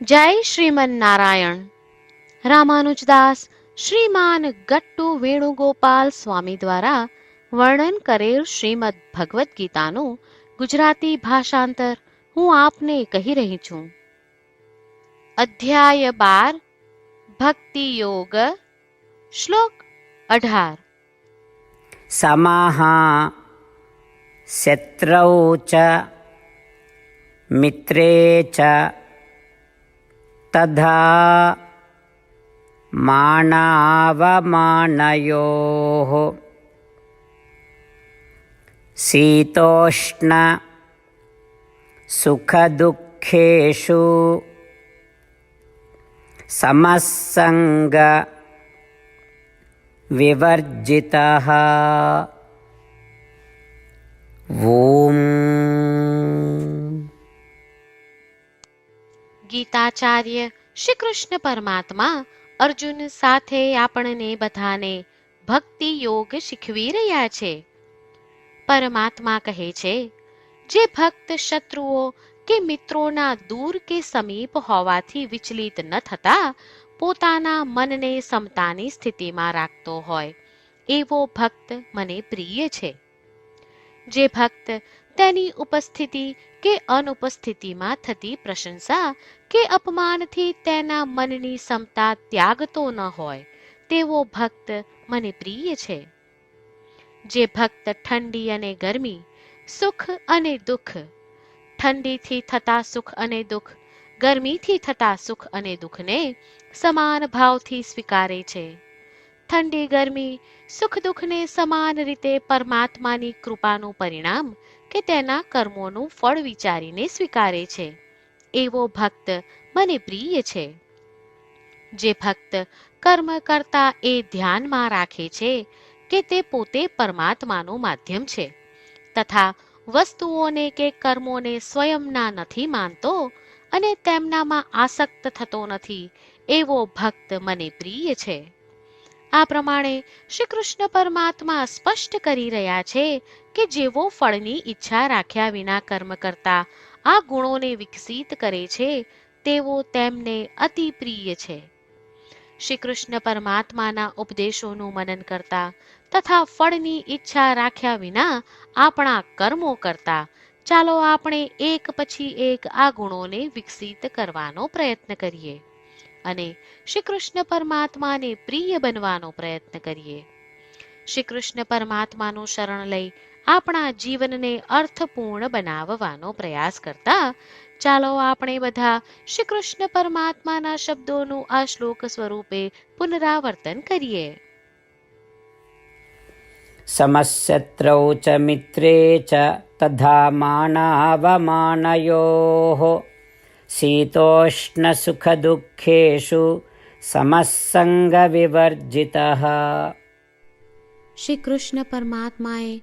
જય શ્રીમન નારાયણ રામાનુજદાસ શ્રીમાન ગટ્ટુ વેણુગોપાલ સ્વામી દ્વારા વર્ણન કરેલ શ્રીમદ ભગવદ્ ગીતાનું ગુજરાતી ભાષાંતર હું આપને કહી રહી છું. અધ્યાય બાર, ભક્તિ યોગ, શ્લોક અઢાર. સમાહા શત્રૌ ચ, મિત્રે ચ तथा माणावमानयोः। शीतोष्णसुखदुःखेषु समसङ्गविवर्जितः ॐ ગીતાચાર્ય શ્રી કૃષ્ણ પરમાત્મા અર્જુન સાથે આપણને બધાને ભક્તિ યોગ શીખવી રહ્યા છે. પરમાત્મા કહે છે, જે ભક્ત શત્રુઓ કે મિત્રોના દૂર કે સમીપ હોવાથી વિચલિત ન થતા, પોતાના મનને સમતાની સ્થિતિમાં રાખતો હોય. એવો ભક્ત મને પ્રિય છે. જે ભક્ત તેની ઉપસ્થિતિ કે અનુપસ્થિતિમાં થતી પ્રશંસા કે અપમાનથી તેના મનની ક્ષમતા ત્યાગતો ન હોય, તેવો ભક્ત મને પ્રિય છે. જે ભક્ત ઠંડી અને ગરમી, સુખ અને દુઃખ, ઠંડીથી થતા સુખ અને દુઃખ, ગરમીથી થતા સુખ અને દુઃખને સમાન ભાવથી સ્વીકારે છે. ઠંડી, ગરમી, સુખ, દુઃખને સમાન રીતે પરમાત્માની કૃપાનું પરિણામ કે તેના કર્મોનું ફળ વિચારીને સ્વીકારે છે. એવો ભક્ત મને પ્રિય છે. જે ભક્ત કર્મ કરતા એ ધ્યાનમાં રાખે છે કે તે પોતે પરમાત્માનું માધ્યમ છે. તથા વસ્તુઓને કે કર્મોને સ્વયંના નથી માનતો અને તેમનામાં આસક્ત થતો નથી એવો ભક્ત મને પ્રિય છે. આ પ્રમાણે શ્રી કૃષ્ણ પરમાત્મા સ્પષ્ટ કરી રહ્યા છે કે જેવો ફળની ઈચ્છા રાખ્યા વિના કર્મ કરતા આ ગુણોને વિકસિત કરે છે તેવો તેમને અતિ પ્રિય છે. શ્રી કૃષ્ણ પરમાત્માના ઉપદેશોનું મનન કરતા તથા ફળની ઈચ્છા રાખ્યા વિના આપણા કર્મો કરતા, ચાલો આપણે એક પછી એક આ ગુણોને વિકસિત કરવાનો પ્રયત્ન કરીએ અને શ્રી કૃષ્ણ પરમાત્માને પ્રિય બનવાનો પ્રયત્ન કરીએ. શ્રી કૃષ્ણ પરમાત્માનું શરણ લઈ આપણા જીવનને અર્થપૂર્ણ બનાવવાનો પ્રયાસ કરતા ચાલો આપણે બધા શ્રી કૃષ્ણ પરમાત્માના શબ્દોનું આ શ્લોક સ્વરૂપે પુનરાવર્તન કરીએ. સમશત્રૌ ચ મિત્રે ચ તથા માનાવમાનયોઃ. શીતોષ્ણસુખદુઃખેષુ સમસંગવિવર્જિતઃ. શ્રી કૃષ્ણ પરમાત્માએ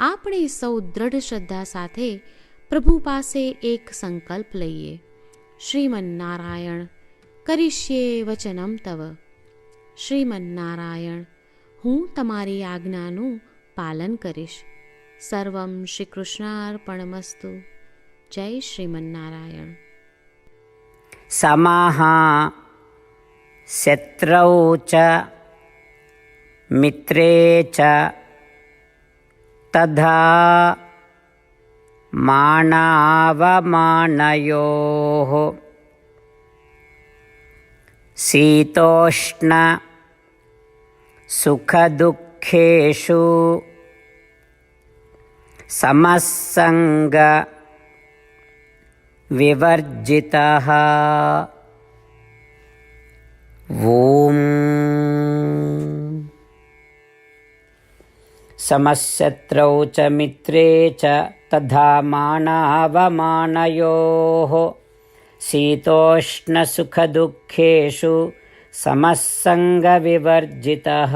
આપણે સૌ દ્રઢ શ્રદ્ધા સાથે પ્રભુ પાસે એક સંકલ્પ લઈએ શ્રીમન્નારાયણ કરીશ્યે વચનમ તવ શ્રીમન્નારાયણ હું તમારી આજ્ઞાનું પાલન કરીશ સર્વમ શ્રી કૃષ્ણાર્પણમસ્તુ જય શ્રીમન્નારાયણ समाः शत्रौ च मित्रे च तथा मानावमानयोः शीतोष्ण सुखदुःखेषु समस्सङ्ग विवर्जितः ॐ समशत्रौ च मित्रे च तथा मानावमानयोः शीतोष्णसुखदुःखेषु समस्सङ्गविवर्जितः